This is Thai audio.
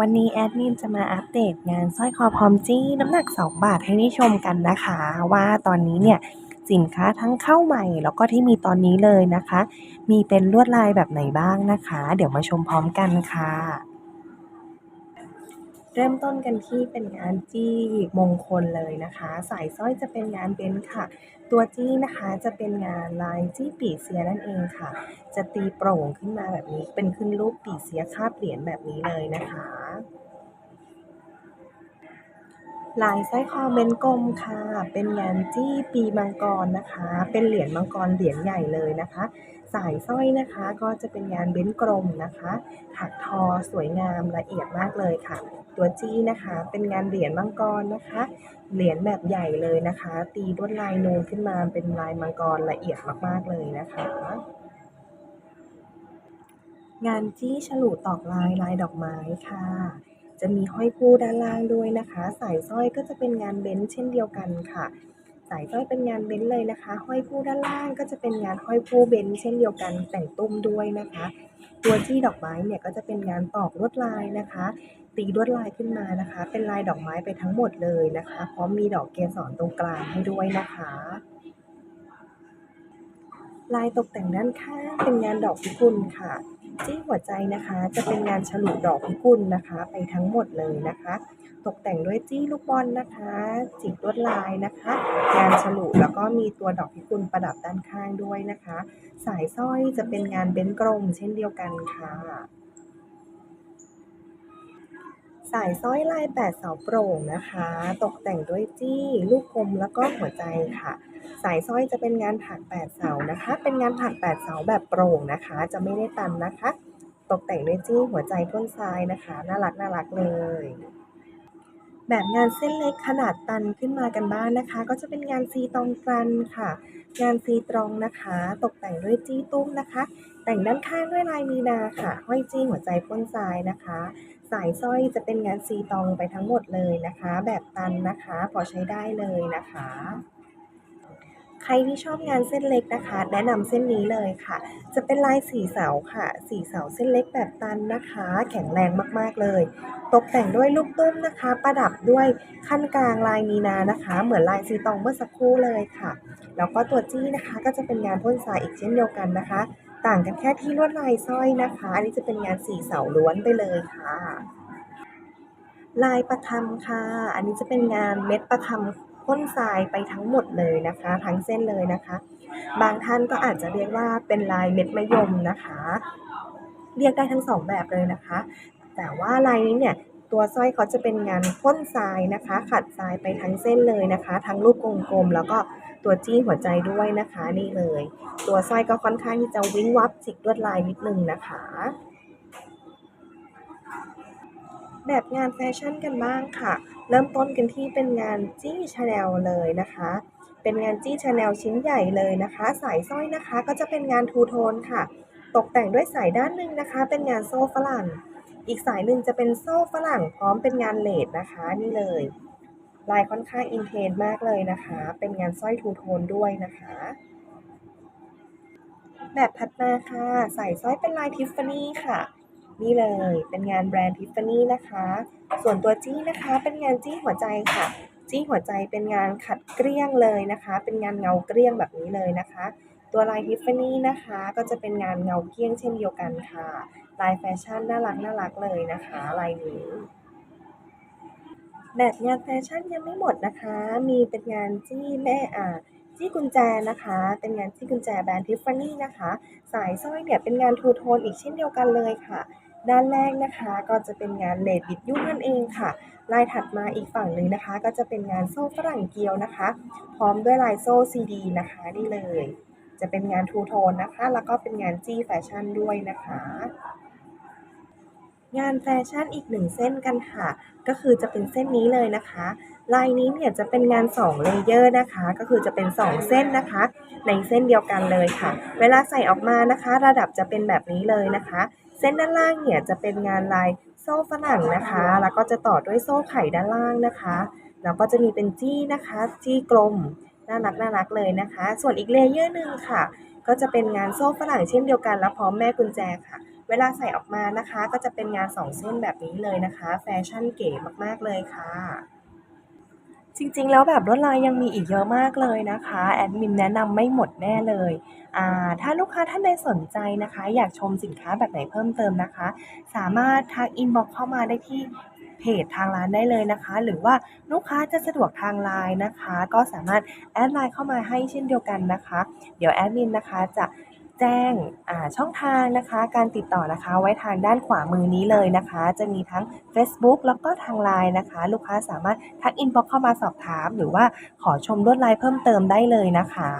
วันนี้แอดมินจะมาอัปเดตงานสร้อยคอพร้อมจี้น้ำหนัก 2 บาทให้ได้ชมกันนะคะ ว่าตอนนี้เนี่ยสินค้าทั้งเข้าใหม่แล้วก็ที่มีตอนนี้เลยนะคะ มีเป็นลวดลายแบบไหนบ้างนะคะ เดี๋ยวมาชมพร้อมกันค่ะ เริ่มต้นกันที่เป็นงานจี้มงคลเลยนะคะ สายสร้อยจะเป็นงานเบนค่ะ ตัวจี้นะคะจะเป็นงานลายจี้ปีเซียนั่นเองค่ะ จะตีโปร่งขึ้นมาแบบนี้ เป็นขึ้นรูปปีเสียคาบเหรียญแบบนี้เลยนะคะลายสร้อยคอเบนกลมค่ะ เป็นงานจี้ปีมังกรนะคะ เป็นเหรียญมังกรเหรียญใหญ่เลยนะคะ สายสร้อยนะคะก็จะเป็นงานเบ้นกลมนะคะถักทอสวยงามละเอียดมากเลยค่ะ ตัวจี้นะคะ เป็นงานเหรียญมังกรนะคะ เหรียญแบบใหญ่เลยนะคะ ตีลวดลายนูนขึ้นมาเป็นลายมังกรละเอียดมากๆเลยนะคะ งานจี้ฉลุตอกลายลายดอกไม้ค่ะจะมีห้อยผู้ด้านล่างด้วยนะคะ สายสร้อยก็จะเป็นงานเบ้นเช่นเดียวกันค่ะ สายสร้อยเป็นงานเบ้นเลยนะคะ ห้อยผู้ด้านล่างก็จะเป็นงานห้อยผู้เบ้นเช่นเดียวกันแต่งตุ้มด้วยนะคะ ตัวจี้ดอกไม้เนี่ยก็จะเป็นงานตอกลวดลายนะคะ ตีลวดลายขึ้นมานะคะ เป็นลายดอกไม้ไปทั้งหมดเลยนะคะพร้อมมีดอกเกสรตรงกลางให้ด้วยนะคะลายตกแต่งด้านข้างเป็นงานดอกพิกุลค่ะ จี้หัวใจนะคะ จะเป็นงานฉลุดอกพิกุลนะคะ ไปทั้งหมดเลยนะคะ ตกแต่งด้วยจี้ลูกบอลนะคะ จิกลวดลายนะคะ งานฉลุแล้วก็มีตัวดอกพิกุลประดับด้านข้างด้วยนะคะ สายสร้อยจะเป็นงานเบ้นกลมเช่นเดียวกันค่ะ สายสร้อยลายแปดเสาโปร่งนะคะ ตกแต่งด้วยจี้ลูกกลมแล้วก็หัวใจค่ะ สายสร้อยจะเป็นงานถักแปดเสานะคะ เป็นงานถักแปดเสาแบบโปร่งนะคะ จะไม่ได้ตันนะคะ ตกแต่งด้วยจี้หัวใจพ่นทรายนะคะ น่ารักน่ารักเลย แบบงานเส้นเล็กขนาดตันขึ้นมากันบ้างนะคะ ก็จะเป็นงานซีตองกรันค่ะ งานซีตรองนะคะ ตกแต่งด้วยจี้ตุ้มนะคะ แต่งด้านข้างด้วยลายมีนาค่ะ ห้อยจี้หัวใจพ่นทรายนะคะ สายสร้อยจะเป็นงานซีตองไปทั้งหมดเลยนะคะ แบบตันนะคะพอใช้ได้เลยนะคะ ใครที่ชอบงานเส้นเล็กนะคะ แนะนำเส้นนี้เลยค่ะ จะเป็นลายสีเสาค่ะ สีเสาเส้นเล็กแบบตันนะคะ แข็งแรงมากๆเลย ตกแต่งด้วยลูกตุ้มนะคะ ประดับด้วยขั้นกลางลายมีนานะคะ เหมือนลายซีตองเมื่อสักครู่เลยค่ะ แล้วก็ตัวจี้นะคะ ก็จะเป็นงานพ่นทรายอีกเช่นเดียวกันนะคะ ต่างกันแค่ที่ลวดลายสร้อยนะคะ อันนี้จะเป็นงานสีเสาล้วนไปเลยค่ะ ลายประคำค่ะ อันนี้จะเป็นงานเม็ดประคำพ่นทรายไปทั้งหมดเลยนะคะ ทั้งเส้นเลยนะคะ บางท่านก็อาจจะเรียกว่าเป็นลายเม็ดมะยมนะคะ เรียกได้ทั้งสองแบบเลยนะคะ แต่ว่าลายนี้เนี่ยตัวสร้อยเขาจะเป็นงานพ่นทรายนะคะ ขัดทรายไปทั้งเส้นเลยนะคะ ทั้งรูปกลมๆแล้วก็ ตัวจี้หัวใจด้วยนะคะนี่เลย ตัวสร้อยก็ค่อนข้างที่จะวิ้งวับจิกลวดลายนิดนึงนะคะ แบบงานแฟชั่นกันบ้างค่ะ เริ่มต้นกันที่เป็นงานจี้ชาแนลเลยนะคะ เป็นงานจี้ชาแนลชิ้นใหญ่เลยนะคะ สายสร้อยนะคะก็จะเป็นงานทูโทนค่ะ ตกแต่งด้วยสายด้านหนึ่งนะคะ เป็นงานโซ่ฝรั่ง อีกสายหนึ่งจะเป็นโซ่ฝรั่งพร้อมเป็นงานเลดนะคะนี่เลย ลายค่อนข้างอินเทรนด์มากเลยนะคะ เป็นงานสร้อยทูโทนด้วยนะคะ แบบถัดมาค่ะ ใส่สร้อยเป็นลายทิฟฟานี่ค่ะ นี่เลย เป็นงานแบรนด์ทิฟฟานี่นะคะ ส่วนตัวจี้นะคะ เป็นงานจี้หัวใจค่ะ จี้หัวใจเป็นงานขัดเกลี้ยงเลยนะคะ เป็นงานเงาเกลี้ยงแบบนี้เลยนะคะ ตัวลายทิฟฟานี่นะคะ ก็จะเป็นงานเงาเกลี้ยงเช่นเดียวกันค่ะ ลายแฟชั่นน่ารักน่ารักเลยนะคะ ลายนี้ แบบงานแฟชั่นยังไม่หมดนะคะ มีเป็นงานจี้แม่อ่าจี้กุญแจนะคะ เป็นงานจี้กุญแจแบรนด์ทิฟฟานี่นะคะ สายสร้อยเนี่ยเป็นงานทูโทนอีกเช่นเดียวกันเลยค่ะ ด้านแรกนะคะก็จะเป็นงานเลดบิดยุ่งนั่นเองค่ะ ลายถัดมาอีกฝั่งหนึ่งนะคะ ก็จะเป็นงานโซ่ฝรั่งเกียวนะคะ พร้อมด้วยลายโซ่ซีดีนะคะนี่เลย จะเป็นงานทูโทนนะคะ แล้วก็เป็นงานจี้แฟชั่นด้วยนะคะ งานแฟชั่นอีกหนึ่งเส้นกันค่ะ ก็คือจะเป็นเส้นนี้เลยนะคะ ลายนี้เนี่ยจะเป็นงาน 2 เลเยอร์นะคะ ก็คือจะเป็น 2 เส้นนะคะ ในเส้นเดียวกันเลยค่ะ เวลาใส่ออกมานะคะ ระดับจะเป็นแบบนี้เลยนะคะ เส้นด้านล่างเนี่ยจะเป็นงานลายโซ่ฝรั่งนะคะ แล้วก็จะต่อด้วยโซ่ไข่ด้านล่างนะคะ แล้วก็จะมีเป็นจี้นะคะ จี้กลม น่ารักน่ารักเลยนะคะ ส่วนอีกเลเยอร์หนึ่งค่ะ ก็จะเป็นงานโซ่ฝรั่งเช่นเดียวกัน และพร้อมแม่กุญแจค่ะ เวลาใส่ออกมานะคะ ก็จะเป็นงาน2เส้นแบบนี้เลยนะคะ แฟชั่นเก๋มากๆเลยค่ะจริงๆ แล้วแบบลวดลายยังมีอีกเยอะมากเลยนะคะ แอดมินแนะนำไม่หมดแน่เลยอ่าถ้าลูกค้าท่านใดสนใจนะคะ อยากชมสินค้าแบบไหนเพิ่มเติมนะคะ สามารถทักอินบ็อกเข้ามาได้ที่เพจทางร้านได้เลยนะคะ หรือว่าลูกค้าจะสะดวกทาง LINE นะคะ ก็สามารถแอดไลน์เข้ามาให้เช่นเดียวกันนะคะ เดี๋ยวแอดมินนะคะจะ แจ้งช่องทางนะคะ การติดต่อนะคะไว้ทางด้านขวามือนี้เลยนะคะ จะมีทั้งเฟซบุ๊กแล้วก็ทาง LINE นะคะ ลูกค้าสามารถทักอินบ็อกเข้ามาสอบถาม หรือว่าขอชมลวดลายเพิ่มเติมได้เลยนะคะ